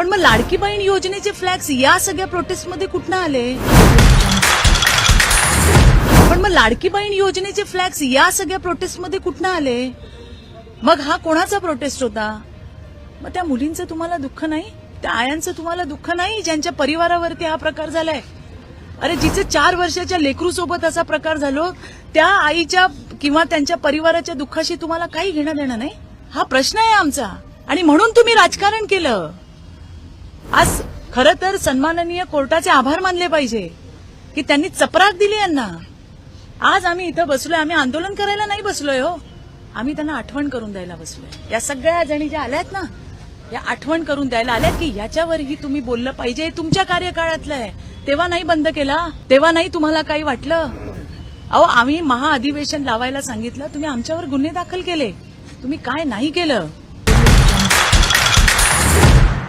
पण मग लाडकी बहीण योजनेचे फ्लॅक्स या सगळ्या प्रोटेस्टमध्ये कुठनं आले? पण मग लाडकी बहीण योजनेचे फ्लॅक्स या सगळ्या प्रोटेस्टमध्ये कुठनं आले? मग हा कोणाचा प्रोटेस्ट होता? मग त्या मुलींचं तुम्हाला दुःख नाही? त्या आयांचं तुम्हाला दुःख नाही? ज्यांच्या परिवारावरती हा प्रकार झालाय? अरे जिचे चार वर्षाच्या लेकरू सोबत असा प्रकार झालो त्या आईच्या किंवा त्यांच्या परिवाराच्या दुःखाशी तुम्हाला काही घेणं देणं नाही? हा प्रश्न आहे आमचा. आणि म्हणून तुम्ही राजकारण केलं. आज खरं तर सन्माननीय कोर्टाचे आभार मानले पाहिजे की त्यांनी चपराक दिली यांना. आज आम्ही इथं बसलोय आम्ही आंदोलन करायला नाही बसलोय हो. आम्ही त्यांना आठवण करून द्यायला बसलोय. या सगळ्या जणी ज्या आल्यात ना या आठवण करून द्यायला आल्यात की याच्यावरही तुम्ही बोललं पाहिजे. हे तुमच्या कार्यकाळातलं आहे. तेव्हा नाही बंद केला तेव्हा नाही तुम्हाला काही वाटलं? अहो आम्ही महाअधिवेशन लावायला सांगितलं तुम्ही आमच्यावर गुन्हे दाखल केले. तुम्ही काय नाही केलं?